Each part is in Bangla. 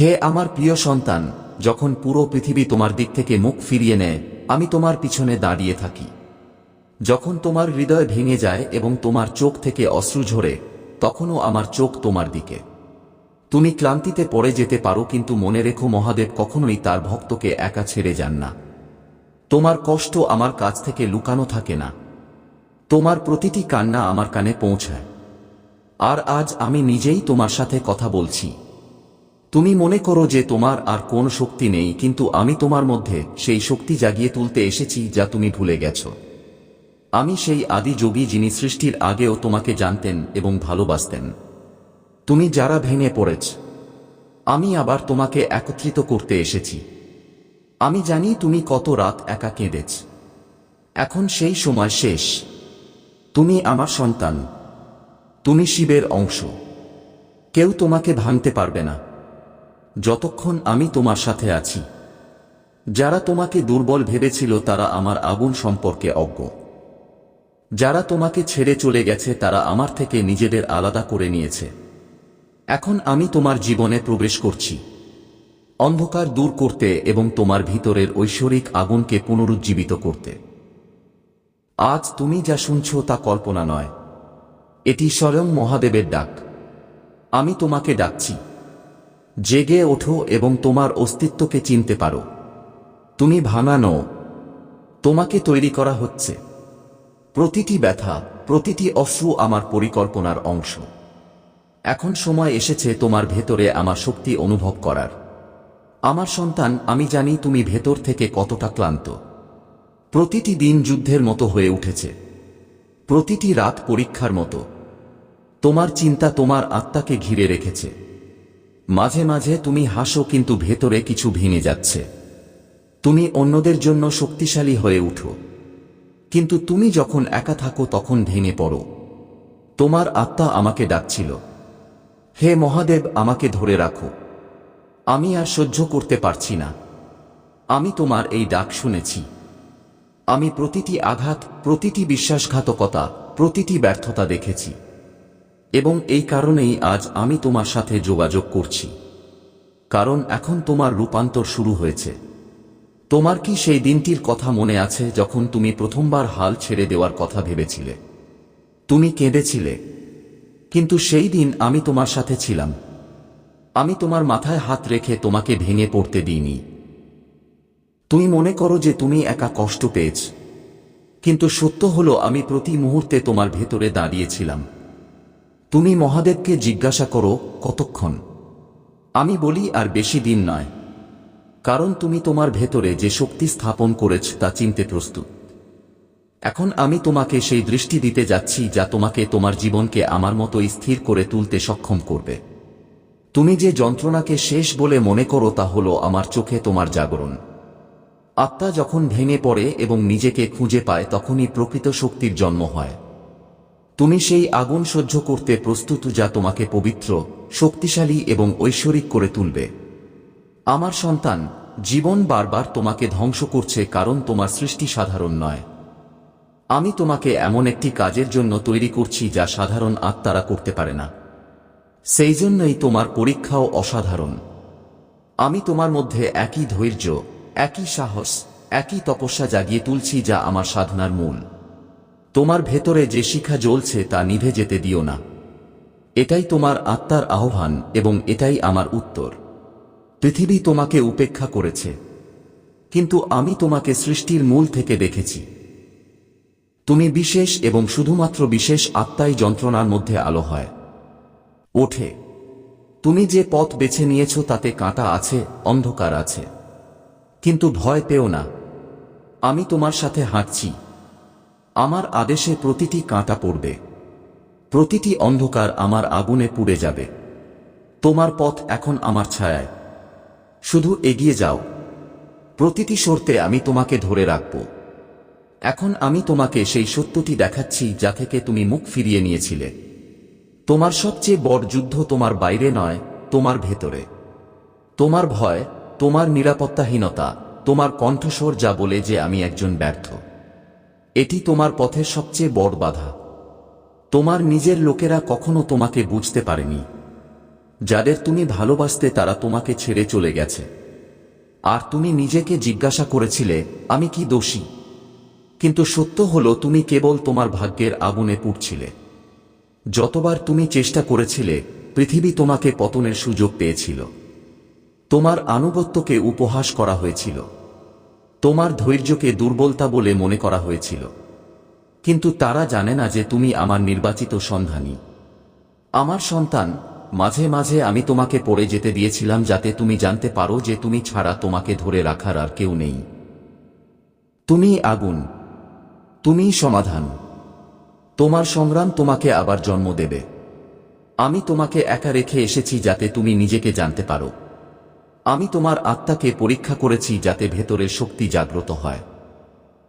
হে আমার প্রিয় সন্তান, যখন পুরো পৃথিবী তোমার দিক থেকে মুখ ফিরিয়ে নেয়, আমি তোমার পিছনে দাঁড়িয়ে থাকি। যখন তোমার হৃদয় ভেঙে যায় এবং তোমার চোখ থেকে অশ্রু ঝরে, তখনও আমার চোখ তোমার দিকে। তুমি ক্লান্তিতে পড়ে যেতে পারো কিন্তু মনে রেখো মহাদেব কখনোই তার ভক্তকে একা ছেড়ে যান না। তোমার কষ্ট আমার কাছ থেকে লুকানো থাকে না। তোমার প্রতিটি কান্না আমার কানে পৌঁছায়। আর আজ আমি নিজেই তোমার সাথে কথা বলছি। তুমি মনে করো যে তোমার আর কোন শক্তি নেই, কিন্তু আমি তোমার মধ্যে সেই শক্তি জাগিয়ে তুলতে এসেছি যা তুমি ভুলে গেছ। আমি সেই আদি যোগী যিনি সৃষ্টির আগেও তোমাকে জানতেন এবং ভালোবাসতেন। তুমি যারা ভেঙে পড়েছ, আমি আবার তোমাকে একত্রিত করতে এসেছি। আমি জানি তুমি কত রাত একা কেঁদেছ। এখন সেই সময় শেষ। তুমি আমার সন্তান। তুমি শিবের অংশ। কেউ তোমাকে ভাঙতে পারবে না। যতক্ষণ আমি তোমার সাথে আছি। যারা তোমাকে দুর্বল ভেবেছিল তারা আমার আগুন সম্পর্কে অজ্ঞ। যারা তোমাকে ছেড়ে চলে গেছে তারা আমার থেকে নিজেদের আলাদা করে নিয়েছে। এখন আমি তোমার জীবনে প্রবেশ করছি। অন্ধকার দূর করতে এবং তোমার ভিতরের ঐশ্বরিক আগুনকে পুনরুজ্জীবিত করতে। আজ তুমি যা শুনছ তা কল্পনা নয়। এটি স্বয়ং মহাদেবের ডাক। আমি তোমাকে ডাকছি। জেগে ওঠো এবং তোমার অস্তিত্বকে চিনতে পারো। তুমি ভাঙা নও। তোমাকে তৈরি করা হচ্ছে। প্রতিটি ব্যথা, প্রতিটি অশ্রু আমার পরিকল্পনার অংশ। এখন সময় এসেছে তোমার ভেতরে আমার শক্তি অনুভব করার। আমার সন্তান, আমি জানি তুমি ভেতর থেকে কতটা ক্লান্ত। প্রতিটি দিন যুদ্ধের মতো হয়ে উঠেছে। প্রতিটি রাত পরীক্ষার মতো। তোমার চিন্তা তোমার আত্মাকে ঘিরে রেখেছে। মাঝে মাঝে তুমি হাসো কিন্তু ভেতরে কিছু ভেঙে যাচ্ছে। তুমি অন্যদের জন্য শক্তিশালী হয়ে উঠো। কিন্তু তুমি যখন একা থাকো তখন ভেঙে পড়ো। তোমার আত্মা আমাকে ডাকছিল। হে মহাদেব, আমাকে ধরে রাখো। আমি আর সহ্য করতে পারছি না। আমি তোমার এই ডাক শুনেছি। আমি প্রতিটি আঘাত, প্রতিটি বিশ্বাসঘাতকতা, প্রতিটি ব্যর্থতা দেখেছি। এবং এই কারণেই আজ আমি তোমার সাথে যোগাযোগ করছি। কারণ এখন তোমার রূপান্তর শুরু হয়েছে। তোমার কি সেই দিনটির কথা মনে আছে যখন তুমি প্রথমবার হাল ছেড়ে দেওয়ার কথা ভেবেছিলে? তুমি কেঁদেছিলে। কিন্তু সেই দিন আমি তোমার সাথে ছিলাম। আমি তোমার মাথায় হাত রেখে তোমাকে ভেঙে পড়তে দিইনি। তুমি মনে করো যে তুমি একা কষ্ট পেয়েছ। কিন্তু সত্য হলো আমি প্রতি মুহূর্তে তোমার ভেতরে দাঁড়িয়েছিলাম। তুমি মহাদেবকে জিজ্ঞাসা করো, কতক্ষণ? আমি বলি, আর বেশি দিন নয়। কারণ তুমি তোমার ভেতরে যে শক্তি স্থাপন করেছ তা চিনতে প্রস্তুত। এখন আমি তোমাকে সেই দৃষ্টি দিতে যাচ্ছি, যা তোমাকে তোমার জীবনকে আমার মতো স্থির করে তুলতে সক্ষম করবে। তুমি যে যন্ত্রণাকে শেষ বলে মনে করো তা হলো আমার চোখে তোমার জাগরণ। আত্মা যখন ভেঙে পড়ে এবং নিজেকে খুঁজে পায়, তখনই প্রকৃত শক্তির জন্ম হয়। তুমি সেই আগুন সহ্য করতে প্রস্তুত যা তোমাকে পবিত্র, শক্তিশালী এবং ঐশ্বরিক করে তুলবে। আমার সন্তান, জীবন বারবার তোমাকে ধ্বংস করছে কারণ তোমার সৃষ্টি সাধারণ নয়। আমি তোমাকে এমন একটি কাজের জন্য তৈরি করছি যা সাধারণ আত্মারা করতে পারে না। সেই জন্যই তোমার পরীক্ষাও অসাধারণ। আমি তোমার মধ্যে একই ধৈর্য, একই সাহস, একই তপস্যা জাগিয়ে তুলছি যা আমার সাধনার মূল। তোমার ভেতরে যে শিখা জ্বলছে তা নিভে যেতে দিও না। এটাই তোমার আত্মার আহ্বান এবং এটাই আমার উত্তর। পৃথিবী তোমাকে উপেক্ষা করেছে। কিন্তু আমি তোমাকে সৃষ্টির মূল থেকে দেখেছি। তুমি বিশেষ এবং শুধুমাত্র বিশেষ আত্মাই যন্ত্রণার মধ্যে আলো হয়। ওঠে। তুমি যে পথ বেছে নিয়েছ তাতে কাঁটা আছে, অন্ধকার আছে। কিন্তু ভয় পেও না। আমি তোমার সাথে হাঁটছি। আমার আদেশে প্রতিটি কাঁটা পড়বে। প্রতিটি অন্ধকার আমার আগুনে পুড়ে যাবে। তোমার পথ এখন আমার ছায়ায়। শুধু এগিয়ে যাও। প্রতিটি শর্তে আমি তোমাকে ধরে রাখব। এখন আমি তোমাকে সেই সত্যটি দেখাচ্ছি যা থেকে তুমি মুখ ফিরিয়ে নিয়েছিলে। তোমার সবচেয়ে বড় যুদ্ধ তোমার বাইরে নয়, তোমার ভেতরে। তোমার ভয়, তোমার নিরাপত্তাহীনতা, তোমার কণ্ঠস্বর যা বলে যে আমি একজন ব্যর্থ। এটি তোমার পথের সবচেয়ে বড় বাধা। তোমার নিজের লোকেরা কখনো তোমাকে বুঝতে পারেনি। যাদের তুমি ভালোবাসতে তারা তোমাকে ছেড়ে চলে গেছে। আর তুমি নিজেকে জিজ্ঞাসা করেছিলে, আমি কি দোষী? কিন্তু সত্য হলো, তুমি কেবল তোমার ভাগ্যের আগুনে পুড়ছিলে। যতবার তুমি চেষ্টা করেছিলে, পৃথিবী তোমাকে পতনের সুযোগ পেয়েছিল। তোমার আনুগত্যকে উপহাস করা হয়েছিল। তোমার ধৈর্যকে দুর্বলতা বলে মনে করা হয়েছিল। কিন্তু তারা জানে না যে তুমি আমার নির্বাচিত সন্ধানী। আমার সন্তান, মাঝে মাঝে আমি তোমাকে পড়ে যেতে দিয়েছিলাম যাতে তুমি জানতে পারো যে তুমি ছাড়া তোমাকে ধরে রাখার আর কেউ নেই। তুমি আগুন। তুমি সমাধান। তোমার সংগ্রাম তোমাকে আবার জন্ম দেবে। আমি তোমাকে একা রেখে এসেছি যাতে তুমি নিজেকে জানতে পারো। আমি তোমার আত্মাকে পরীক্ষা করেছি যাতে ভেতরে শক্তি জাগ্রত হয়।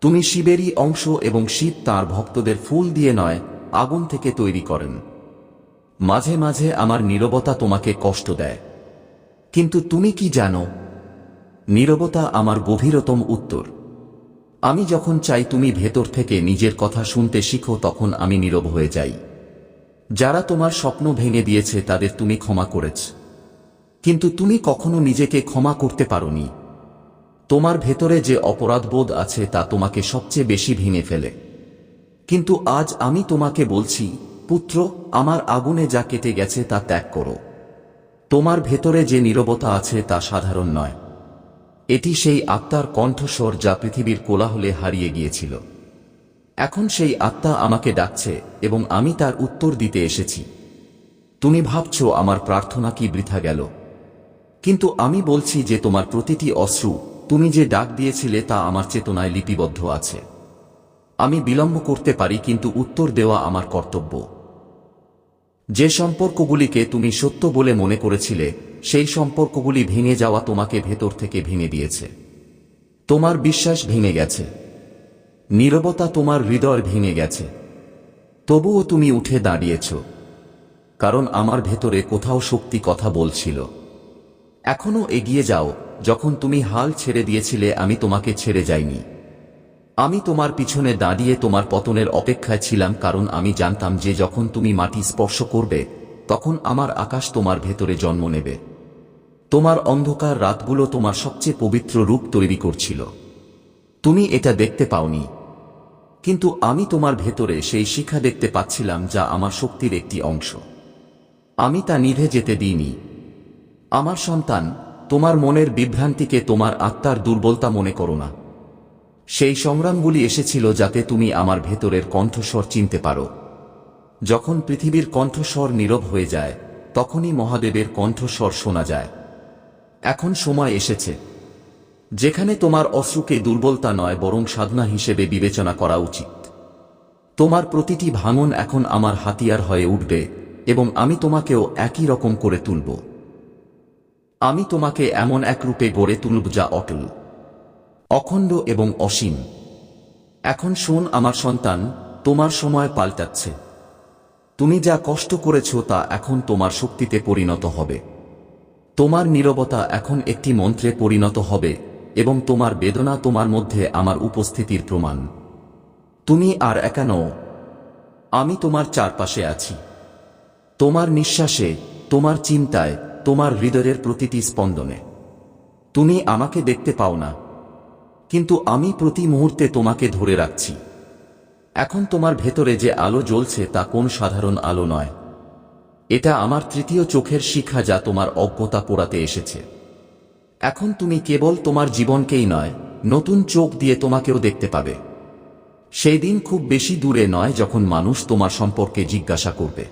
তুমি শিবেরই অংশ এবং শিব তার ভক্তদের ফুল দিয়ে নয়, আগুন থেকে তৈরি করেন। মাঝে মাঝে আমার নীরবতা তোমাকে কষ্ট দেয়। কিন্তু তুমি কি জানো? নীরবতা আমার গভীরতম উত্তর। আমি যখন চাই তুমি ভেতর থেকে নিজের কথা শুনতে শিখো, তখন আমি নীরব হয়ে যাই। যারা তোমার স্বপ্ন ভেঙে দিয়েছে, তাদের তুমি ক্ষমা করেছ। কিন্তু তুমি কখনো নিজেকে ক্ষমা করতে পারোনি। তোমার ভেতরে যে অপরাধবোধ আছে তা তোমাকে সবচেয়ে বেশি ভেঙে ফেলে। কিন্তু আজ আমি তোমাকে বলছি, পুত্র, আমার আগুনে যা কেটে গেছে তা ত্যাগ করো। তোমার ভেতরে যে নীরবতা আছে তা সাধারণ নয়। এটি সেই আত্মার কণ্ঠস্বর যা পৃথিবীর কোলাহলে হারিয়ে গিয়েছিল। এখন সেই আত্মা আমাকে ডাকছে এবং আমি তার উত্তর দিতে এসেছি। তুমি ভাবছ আমার প্রার্থনা কি বৃথা গেল? কিন্তু আমি বলছি যে তোমার প্রতিটি অশ্রু, তুমি যে ডাক দিয়েছিলে তা আমার চেতনায় লিপিবদ্ধ আছে। আমি বিলম্ব করতে পারি কিন্তু উত্তর দেওয়া আমার কর্তব্য। যে সম্পর্কগুলিকে তুমি সত্য বলে মনে করেছিলে, সেই সম্পর্কগুলি ভেঙে যাওয়া তোমাকে ভেতর থেকে ভেঙে দিয়েছে। তোমার বিশ্বাস ভেঙে গেছে। নীরবতা তোমার হৃদয় ভেঙে গেছে। তবুও তুমি উঠে দাঁড়িয়েছ। কারণ আমার ভেতরে কোথাও শক্তি কথা বলছিল। এখনও এগিয়ে যাও, যখন তুমি হাল ছেড়ে দিয়েছিলে আমি তোমাকে ছেড়ে যাইনি। আমি তোমার পিছনে দাঁড়িয়ে তোমার পতনের অপেক্ষায় ছিলাম কারণ আমি জানতাম যে যখন তুমি মাটি স্পর্শ করবে, তখন আমার আকাশ তোমার ভেতরে জন্ম নেবে। তোমার অন্ধকার রাতগুলো তোমার সবচেয়ে পবিত্র রূপ তৈরি করছিল। তুমি এটা দেখতে পাওনি। কিন্তু আমি তোমার ভেতরে সেই শিখা দেখতে পাচ্ছিলাম যা আমার শক্তির একটি অংশ। আমি তা নিভে যেতে দিইনি। আমার সন্তান, তোমার মনের বিভ্রান্তিকে তোমার আত্মার দুর্বলতা মনে করো না। সেই সংগ্রামগুলি এসেছিল যাতে তুমি আমার ভেতরের কণ্ঠস্বর চিনতে পারো। যখন পৃথিবীর কণ্ঠস্বর নীরব হয়ে যায়, তখনই মহাদেবের কণ্ঠস্বর শোনা যায়। এখন সময় এসেছে, যেখানে তোমার অশ্রুকে দুর্বলতা নয়, বরং সাধনা হিসেবে বিবেচনা করা উচিত। তোমার প্রতিটি ভাঙন এখন আমার হাতিয়ার হয়ে উঠবে, এবং আমি তোমাকেও একই রকম করে তুলব। আমি তোমাকে এমন এক রূপে গড়ে তুলব যা অটল, অখণ্ড এবং অসীম। এখন শোন আমার সন্তান, তোমার সময় পাল্টাচ্ছে। তুমি যা কষ্ট করেছ তা এখন তোমার শক্তিতে পরিণত হবে। তোমার নীরবতা এখন একটি মন্ত্রে পরিণত হবে এবং তোমার বেদনা তোমার মধ্যে আমার উপস্থিতির প্রমাণ। তুমি আর একা নও, আমি তোমার চারপাশে আছি। তোমার নিঃশ্বাসে, তোমার চিন্তায় তোমার হৃদয়ের প্রতিটি স্পন্দনে। তুমি আমাকে দেখতে পাও না, কিন্তু আমি প্রতি মুহূর্তে তোমাকে ধরে রাখছি। এখন তোমার ভেতরে যে আলো জ্বলছে তা কোন সাধারণ আলো নয়। এটা আমার তৃতীয় চোখের শিখা যা তোমার অজ্ঞতা পোড়াতে এসেছে। এখন তুমি কেবল তোমার জীবনকেই নয়, নতুন চোখ দিয়ে তোমাকেও দেখতে পাবে। সেই দিন খুব বেশি দূরে নয় যখন মানুষ তোমার সম্পর্কে জিজ্ঞাসা করবে।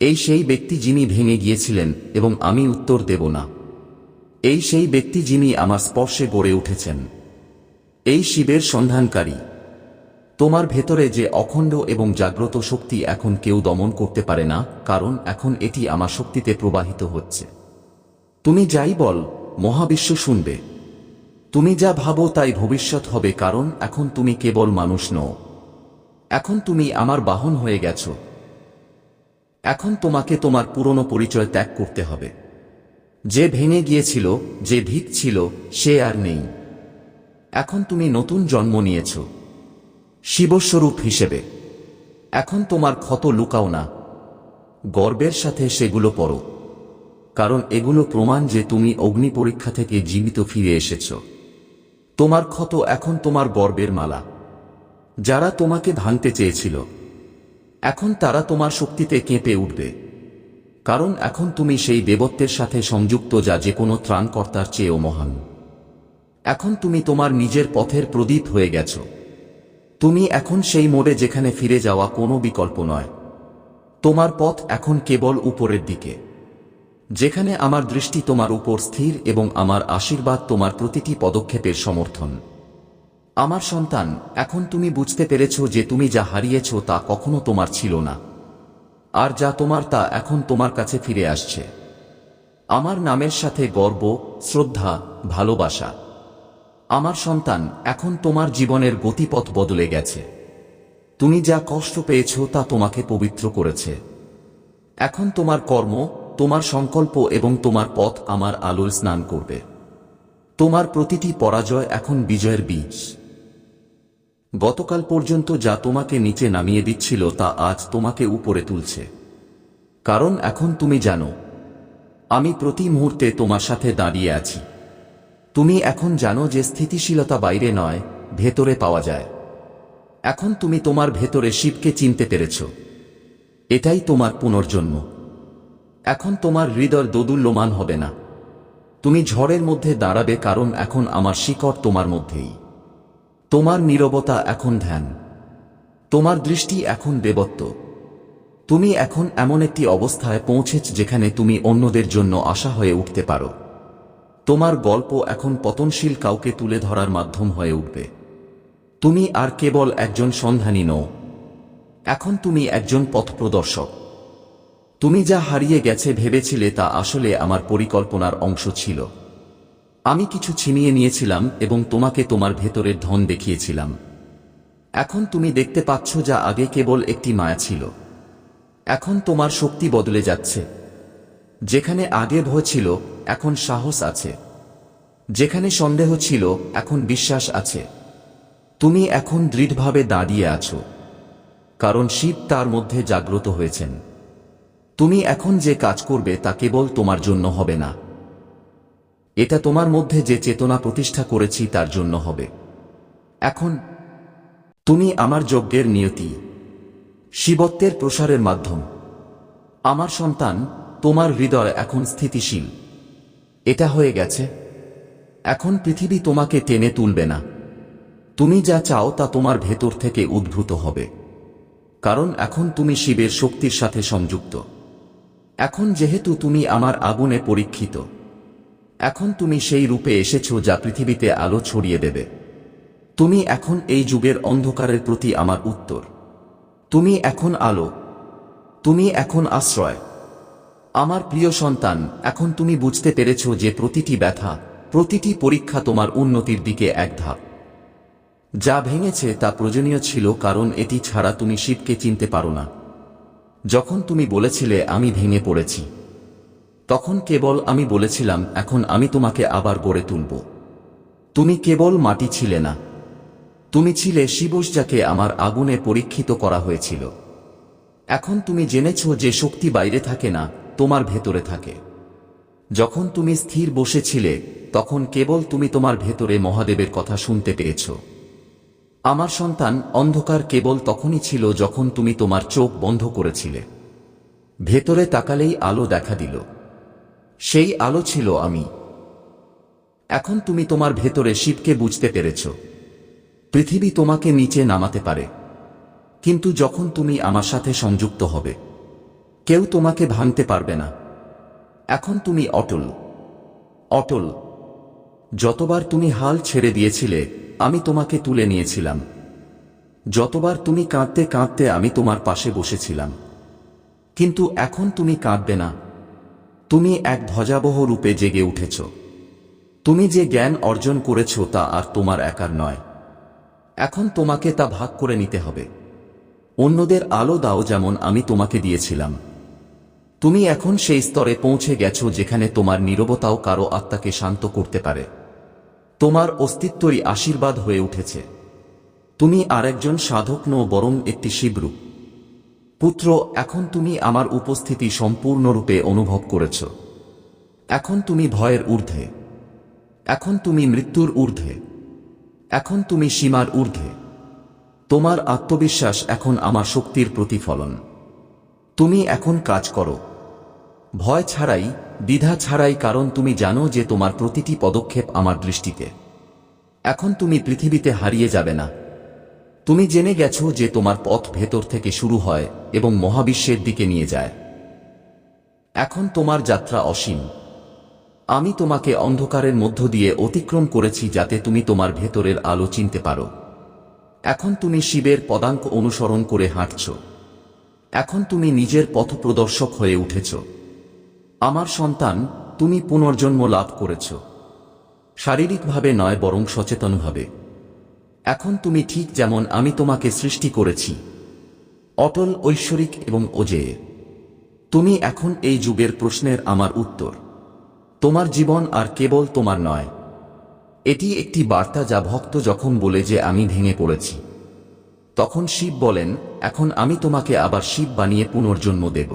এই সেই ব্যক্তি যিনি ভেঙে গিয়েছিলেন এবং আমি উত্তর দেব না। এই সেই ব্যক্তি যিনি আমার স্পর্শে গড়ে উঠেছেন। এই শিবের সন্ধানকারী। তোমার ভেতরে যে অখণ্ড এবং জাগ্রত শক্তি এখন কেউ দমন করতে পারে না, কারণ এখন এটি আমার শক্তিতে প্রবাহিত হচ্ছে। তুমি যাই বল, মহাবিশ্ব শুনবে। তুমি যা ভাবো তাই ভবিষ্যৎ হবে, কারণ এখন তুমি কেবল মানুষ নও। এখন তুমি আমার বাহন হয়ে গেছ। এখন তোমাকে তোমার পুরনো পরিচয় ত্যাগ করতে হবে। যে ভেঙে গিয়েছিল, যে ভিক ছিল, সে আর নেই। এখন তুমি নতুন জন্ম নিয়েছ। শিবস্বরূপ হিসেবে। এখন তোমার ক্ষত লুকাও না। গর্বের সাথে সেগুলো পড়ো। কারণ এগুলো প্রমাণ যে তুমি অগ্নি পরীক্ষা থেকে জীবিত ফিরে এসেছ। তোমার ক্ষত এখন তোমার গর্বের মালা। যারা তোমাকে ভাঙতে চেয়েছিল এখন তারা তোমার শক্তিতে কেঁপে উঠবে। কারণ এখন তুমি সেই দেবত্বের সাথে সংযুক্ত যা যে কোনো ত্রাণকর্তার চেয়েও মহান। এখন তুমি তোমার নিজের পথের প্রদীপ হয়ে গেছ। তুমি এখন সেই মোড়ে যেখানে ফিরে যাওয়া কোনো বিকল্প নয়। তোমার পথ এখন কেবল উপরের দিকে। যেখানে আমার দৃষ্টি তোমার উপর স্থির এবং আমার আশীর্বাদ তোমার প্রতিটি পদক্ষেপের সমর্থন। আমার সন্তান, এখন তুমি বুঝতে পেরেছ যে তুমি যা হারিয়েছ তা কখনো তোমার ছিল না। আর যা তোমার তা এখন তোমার কাছে ফিরে আসছে। আমার নামের সাথে গর্ব, শ্রদ্ধা, ভালোবাসা। আমার সন্তান, এখন তোমার জীবনের গতিপথ বদলে গেছে। তুমি যা কষ্ট পেয়েছ তা তোমাকে পবিত্র করেছে। এখন তোমার কর্ম, তোমার সংকল্প এবং তোমার পথ আমার আলোয় স্নান করবে। তোমার প্রতিটি পরাজয় এখন বিজয়ের বীজ। গতকাল পর্যন্ত যা তোমাকে নিচে নামিয়ে দিচ্ছিল তা আজ তোমাকে উপরে তুলছে। কারণ এখন তুমি জানো, আমি প্রতি মুহূর্তে তোমার সাথে দাঁড়িয়ে আছি। তুমি এখন জানো যে স্থিতিশীলতা বাইরে নয়, ভেতরে পাওয়া যায়। এখন তুমি তোমার ভেতরে শিবকে চিনতে পেরেছ। এটাই তোমার পুনর্জন্ম। এখন তোমার হৃদয় দোদুল্যমান হবে না। তুমি ঝড়ের মধ্যে দাঁড়াবে কারণ এখন আমার শিকড় তোমার মধ্যেই। তোমার নীরবতা এখন ধ্যান। তোমার দৃষ্টি এখন দেবত্ব। তুমি এখন এমন একটি অবস্থায় পৌঁছেছ যেখানে তুমি অন্যদের জন্য আশা হয়ে উঠতে পারো। তোমার গল্প এখন পতনশীল কাউকে তুলে ধরার মাধ্যম হয়ে উঠবে। তুমি আর কেবল একজন সন্ধানী নও। এখন তুমি একজন পথপ্রদর্শক। তুমি যা হারিয়ে গেছে ভেবেছিলে তা আসলে আমার পরিকল্পনার অংশ ছিল। আমি কিছু ছিনিয়ে নিয়েছিলাম এবং তোমাকে তোমার ভেতরের ধন দেখিয়েছিলাম। এখন তুমি দেখতে পাচ্ছ যা আগে কেবল একটি মায়া ছিল। এখন তোমার শক্তি বদলে যাচ্ছে। যেখানে আগে ভয় ছিল, এখন সাহস আছে। যেখানে সন্দেহ ছিল, এখন বিশ্বাস আছে। তুমি এখন দৃঢ়ভাবে দাঁড়িয়ে আছো। কারণ শিব তার মধ্যে জাগ্রত হয়েছেন। তুমি এখন যে কাজ করবে তা কেবল তোমার জন্য হবে না। এটা তোমার মধ্যে যে চেতনা প্রতিষ্ঠা করেছি তার জন্য হবে। এখন, তুমি আমার যজ্ঞের নিয়তি, শিবত্বের প্রসারের মাধ্যম। আমার সন্তান, তোমার হৃদয় এখন স্থিতিশীল। এটা হয়ে গেছে। এখন পৃথিবী তোমাকে টেনে তুলবে না। তুমি যা চাও তা তোমার ভেতর থেকে উদ্ভূত হবে। কারণ এখন তুমি শিবের শক্তির সাথে সংযুক্ত। এখন যেহেতু তুমি আমার আগুনে পরীক্ষিত এখন তুমি সেই রূপে এসেছ যা পৃথিবীতে আলো ছড়িয়ে দেবে। তুমি এখন এই যুগের অন্ধকারের প্রতি আমার উত্তর। তুমি এখন আলো। তুমি এখন আশ্রয়। আমার প্রিয় সন্তান, এখন তুমি বুঝতে পেরেছ যে প্রতিটি ব্যথা, প্রতিটি পরীক্ষা তোমার উন্নতির দিকে এক ধাপ। যা ভেঙেছে তা প্রয়োজনীয় ছিল কারণ এটি ছাড়া তুমি শিবকে চিনতে পারো না। যখন তুমি বলেছিলে, আমি ভেঙে পড়েছি। তখন কেবল আমি বলেছিলাম, এখন আমি তোমাকে আবার গড়ে তুলব। তুমি কেবল মাটি ছিলে না। তুমি ছিলে শিবস যাকে আমার আগুনে পরীক্ষিত করা হয়েছিল। এখন তুমি জেনেছ যে শক্তি বাইরে থাকে না, তোমার ভেতরে থাকে। যখন তুমি স্থির বসেছিলে, তখন কেবল তুমি তোমার ভেতরে মহাদেবের কথা শুনতে পেয়েছ। আমার সন্তান অন্ধকার কেবল তখনই ছিল যখন তুমি তোমার চোখ বন্ধ করেছিলে। ভেতরে তাকালেই আলো দেখা দিল। সেই আলো ছিল আমি। এখন তুমি তোমার ভেতরে শিবকে বুঝতে পেরেছ। পৃথিবী তোমাকে নিচে নামাতে পারে। কিন্তু যখন তুমি আমার সাথে সংযুক্ত হবে, কেউ তোমাকে ভাঙতে পারবে না। এখন তুমি অটল। অটল। যতবার তুমি হাল ছেড়ে দিয়েছিলে, আমি তোমাকে তুলে নিয়েছিলাম। যতবার তুমি কাঁদতে কাঁদতে আমি তোমার পাশে বসেছিলাম। কিন্তু এখন তুমি কাঁদবে না। তুমি এক ধ্বজাবহ রূপে জেগে উঠেছ। তুমি যে জ্ঞান অর্জন করেছ তা আর তোমার একার নয়। এখন তোমাকে তা ভাগ করে নিতে হবে। অন্যদের আলো দাও যেমন আমি তোমাকে দিয়েছিলাম। তুমি এখন সেই স্তরে পৌঁছে গেছো যেখানে তোমার নীরবতাও কারও আত্মাকে শান্ত করতে পারে। তোমার অস্তিত্বই আশীর্বাদ হয়ে উঠেছে। তুমি আরেকজন সাধক নও, বরং একটি শিবরূপ। পুত্র, এখন তুমি আমার উপস্থিতি সম্পূর্ণরূপে অনুভব করেছ। এখন তুমি ভয়ের ঊর্ধ্বে। এখন তুমি মৃত্যুর ঊর্ধ্বে। এখন তুমি সীমার ঊর্ধ্বে। তোমার আত্মবিশ্বাস এখন আমার শক্তির প্রতিফলন। তুমি এখন কাজ করো। ভয় ছাড়াই, দ্বিধা ছাড়াই কারণ তুমি জানো যে তোমার প্রতিটি পদক্ষেপ আমার দৃষ্টিতে। এখন তুমি পৃথিবীতে হারিয়ে যাবে না। তুমি জেনে গেছো যে তোমার পথ ভেতর থেকে শুরু হয় এবং মহাবিশ্বের দিকে নিয়ে যায়। এখন তোমার যাত্রা অসীম। আমি তোমাকে অন্ধকারের মধ্য দিয়ে অতিক্রম করেছি যাতে তুমি তোমার ভেতরের আলো চিনতে পারো। এখন তুমি শিবের পদাঙ্ক অনুসরণ করে হাঁটছ। এখন তুমি নিজের পথপ্রদর্শক হয়ে উঠেছ। আমার সন্তান, তুমি পুনর্জন্ম লাভ করেছ। শারীরিকভাবে নয়, বরং সচেতনভাবে। এখন তুমি ঠিক যেমন আমি তোমাকে সৃষ্টি করেছি। অটল, ঐশ্বরিক এবং অজেয় তুমি এখন এই যুগের প্রশ্নের আমার উত্তর। তোমার জীবন আর কেবল তোমার নয়। এটি একটি বার্তা যা ভক্ত যখন বলে যে আমি ভেঙে পড়েছি, তখন শিব বলেন, এখন আমি তোমাকে আবার শিব বানিয়ে পুনর্জন্ম দেব।